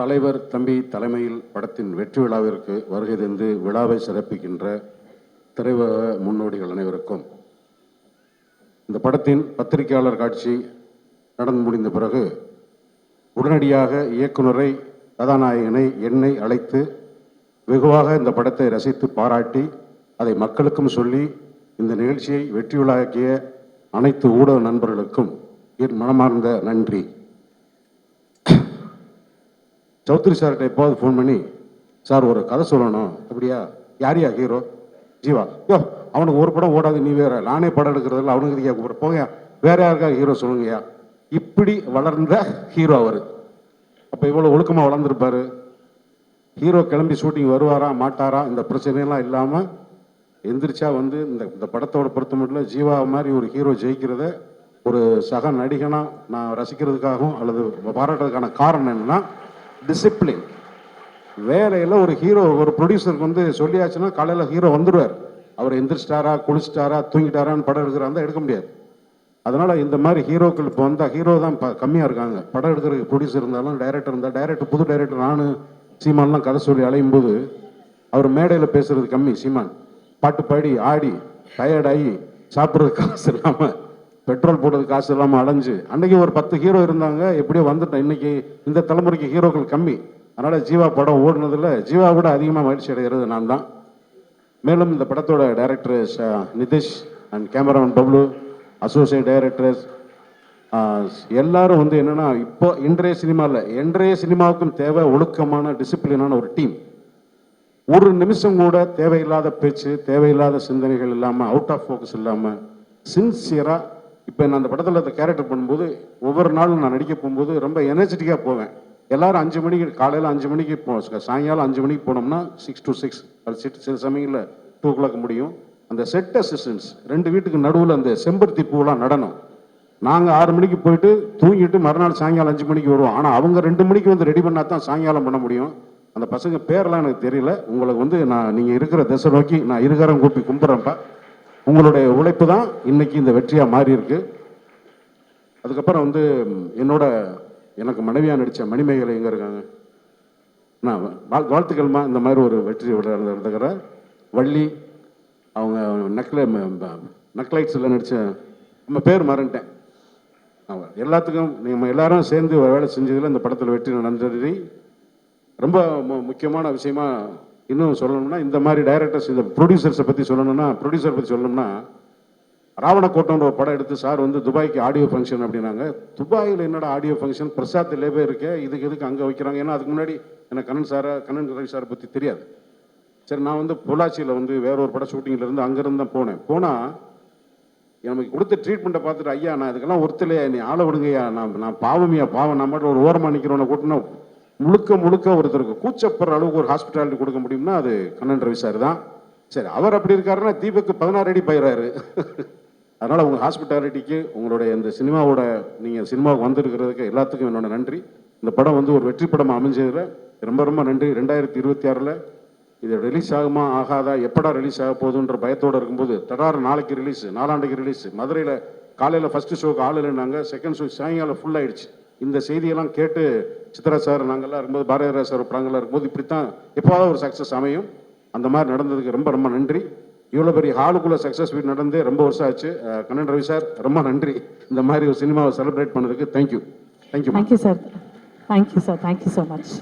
தலைவர் தம்பி தலைமையில் படத்தின் வெற்றி விழாவிற்கு வருகை தந்து விழாவை சிறப்பிக்கின்ற திரைவக முன்னோடிகள் அனைவருக்கும். இந்த படத்தின் பத்திரிகையாளர் காட்சி நடந்து முடிந்த பிறகு உடனடியாக இயக்குனரை கதாநாயகனை என்னை அழைத்து வெகுவாக இந்த படத்தை ரசித்து பாராட்டி அதை மக்களுக்கும் சொல்லி இந்த நிகழ்ச்சியை வெற்றி விழாக்கிய அனைத்து ஊடக நண்பர்களுக்கும் என் மனமார்ந்த நன்றி. சௌத்ரி சார்கிட்ட எப்போது ஃபோன் பண்ணி சார் ஒரு கதை சொல்லணும். அப்படியா? யாரியா ஹீரோ ஜீவா. யோ அவனுக்கு ஒரு படம் ஓடாது நீ வேற. நானே படம் எடுக்கிறதில்ல அவனுக்கு இதுக்கா கூப்பிட்ற? போங்க வேற யாருக்கா ஹீரோ சொல்லுங்கய்யா இப்படி வளர்ந்த ஹீரோ அவர். அப்போ இவ்வளோ ஒழுக்கமாக வளர்ந்துருப்பார். ஹீரோ கிளம்பி ஷூட்டிங் வருவாரா மாட்டாரா? இந்த பிரச்சனையெல்லாம் இல்லாமல் எந்திரிச்சா வந்து இந்த இந்த படத்தோட பொறுத்த மட்டும் ஜீவா மாதிரி ஒரு ஹீரோ ஜெயிக்கிறத ஒரு சக நடிகனாக நான் ரசிக்கிறதுக்காகவும் அல்லது பாராட்டுறதுக்கான காரணம் என்னன்னா டிசிப்ளின் வேலையில் ஒரு ஹீரோ ஒரு ப்ரொடியூசருக்கு வந்து சொல்லியாச்சுன்னா காலையில் ஹீரோ வந்துடுவார் அவர் எந்திரிச்சிட்டாரா குளிச்சிட்டாரா தூங்கிட்டாரான்னு படம் எடுக்கிறாருந்தா எடுக்க முடியாது. அதனால் இந்த மாதிரி ஹீரோக்கள் இப்போ வந்தால் ஹீரோ தான் ப கம்மியாக இருக்காங்க. படம் எடுக்கிறதுக்கு ப்ரொடியூசர் இருந்தாலும் டைரக்டர் இருந்தால் டைரக்டர் புது டைரக்டர் நானு சீமான்லாம் கதை சொல்லி அலையும் போது அவர் மேடையில் பேசுறது கம்மி சீமான். பாட்டு பாடி ஆடி டயர்டாகி சாப்பிட்றதுக்கு காசு இல்லாமல் பெட்ரோல் போடுறது காசு இல்லாமல் அலைஞ்சு அன்றைக்கி ஒரு பத்து ஹீரோ இருந்தாங்க எப்படியோ வந்துட்டேன் இன்றைக்கி இந்த தலைமுறைக்கு ஹீரோக்கள் கம்மி. அதனால் ஜீவா படம் ஓடுனதில் ஜீவா விட அதிகமாக மகிழ்ச்சி அடைகிறது நான் தான். மேலும் இந்த படத்தோட director uh, Nitish and cameraman Bablu associate directors எல்லாரும் வந்து என்னென்னா இப்போ இன்றைய சினிமாவில் இன்றைய சினிமாவுக்கும் தேவை ஒழுக்கமான டிசிப்ளினான ஒரு டீம் ஒரு நிமிஷம் கூட தேவையில்லாத பேச்சு தேவையில்லாத சிந்தனைகள் இல்லாமல் அவுட் ஆஃப் ஃபோக்கஸ் இல்லாமல் சின்சியராக இப்போ நான் அந்த படத்தில் அந்த கேரக்டர் பண்ணும்போது ஒவ்வொரு நாளும் நான் நடிக்க போகும்போது ரொம்ப எனர்ஜெட்டிக்காக போவேன். எல்லாரும் அஞ்சு மணிக்கு காலையில் அஞ்சு மணிக்கு போ சாயங்காலம் அஞ்சு மணிக்கு போனோம்னா சிக்ஸ் டு சிக்ஸ் அது சிட் சில சமயங்களில் டூ ஓ கிளாக் முடியும். அந்த செட் அசிஸ்டன்ஸ் ரெண்டு வீட்டுக்கு நடுவில் அந்த செம்பருத்தி பூவெலாம் நடனம் நாங்கள் ஆறு மணிக்கு போயிட்டு தூங்கிட்டு மறுநாள் சாயங்காலம் அஞ்சு மணிக்கு வருவோம். ஆனால் அவங்க ரெண்டு மணிக்கு வந்து ரெடி பண்ணால் தான் சாயங்காலம் பண்ண முடியும். அந்த பசங்க பேரெலாம் எனக்கு தெரியல. உங்களுக்கு வந்து நான் நீங்கள் இருக்கிற திசை நோக்கி நான் இருகரம் கூப்பி கும்பிட்றேன்ப்பா உங்களுடைய உழைப்பு தான் இன்னைக்கு இந்த வெற்றியாக மாறி இருக்கு. அதுக்கப்புறம் வந்து என்னோட எனக்கு மனைவியாக நடித்த மணிமேகலை எங்கே இருக்காங்க? நான் வாழ் வாழ்த்துக்கள்மா. இந்த மாதிரி ஒரு வெற்றி விழா வள்ளி அவங்க நக்ல நக்லைட்ஸில் நடித்த நம்ம பேர் மறந்துட்டேன். அவங்க எல்லாத்துக்கும் நம்ம எல்லாரும் சேர்ந்து ஒரு வேலை செஞ்சதில் இந்த படத்தில் வெற்றி நடந்தது. ரொம்ப முக்கியமான விஷயமா இன்னும் சொல்லணும்னா இந்த மாதிரி டைரக்டர்ஸ் இந்த ப்ரொடியூசர்ஸை பற்றி சொல்லணும்னா ப்ரொடியூசர் பற்றி சொல்லணும்னா ராவணக்கோட்டம்ன்ற ஒரு படம் எடுத்து சார் வந்து துபாய்க்கு ஆடியோ ஃபங்க்ஷன் அப்படின்னாங்க. துபாயில் என்னடா ஆடியோ ஃபங்க்ஷன் பிரசாத் லேபே இருக்கே இதுக்கு எதுக்கு அங்கே வைக்கிறாங்க? ஏன்னா அதுக்கு முன்னாடி எனக்கு கண்ணன் சாரை கண்ணன் ரவி சாரை பற்றி தெரியாது. சரி நான் வந்து பொள்ளாச்சியில் வந்து வேற ஒரு படம் ஷூட்டிங்கில் இருந்து அங்கேருந்து தான் போனேன். போனால் எனக்கு கொடுத்த ட்ரீட்மெண்ட்டை பார்த்துட்டு ஐயா நான் இதுக்கெல்லாம் ஒருத்தலையா? நீ ஆளை விடுங்கய்யா. நான் நான் பாவமியா பாவம். நான் மட்டும் ஒரு ஓரமாக நிற்கிறவனை கூட்டினா முழுக்க முழுக்க ஒருத்தருக்கு கூச்சப்படுற அளவுக்கு ஒரு ஹாஸ்பிட்டாலிட்டி கொடுக்க முடியும்னா அது கண்ணன் ரவி சார் தான். சரி அவர் அப்படி இருக்காருன்னா தீபக்கு பதினாறு அடி பயிராரு அதனால் உங்கள் ஹாஸ்பிட்டாலிட்டிக்கு உங்களுடைய இந்த சினிமாவோட நீங்கள் சினிமாவுக்கு வந்திருக்கிறதுக்கு எல்லாத்துக்கும் என்னோட நன்றி. இந்த படம் வந்து ஒரு வெற்றி படமாக அமைஞ்சதில் ரொம்ப ரொம்ப நன்றி. ரெண்டாயிரத்தி இருபத்தி ஆறில் இது ரிலீஸ் ஆகுமா ஆகாதா எப்படா ரிலீஸ் ஆக போகுதுன்ற பயத்தோடு இருக்கும்போது தடார் நாளைக்கு ரிலீஸ் நாலாண்டுக்கு ரிலீஸ் மதுரையில் காலையில் ஃபஸ்ட்டு ஷோக்கு ஆள் இல்லைனாங்க செகண்ட் ஷோ சாயங்காலம் ஃபுல் ஆயிடுச்சு. இந்த செய்தியெல்லாம் கேட்டு சித்ரா சார் நாங்கள்லாம் இருக்கும்போது பாரதிராஜ் சார் படங்கள்லாம் இருக்கும்போது இப்படித்தான் எப்போதாவது ஒரு சக்ஸஸ் அமையும். அந்த மாதிரி நடந்ததுக்கு ரொம்ப ரொம்ப நன்றி. இவ்வளோ பெரிய ஹாலுக்குள்ளே சக்ஸஸ் வீடு நடந்து ரொம்ப வருஷம் ஆச்சு. கண்ணன் ரவி சார் ரொம்ப நன்றி. இந்த மாதிரி ஒரு சினிமாவை செலிப்ரேட் பண்ணதுக்கு thank you thank you thank you sir thank you sir thank you so much.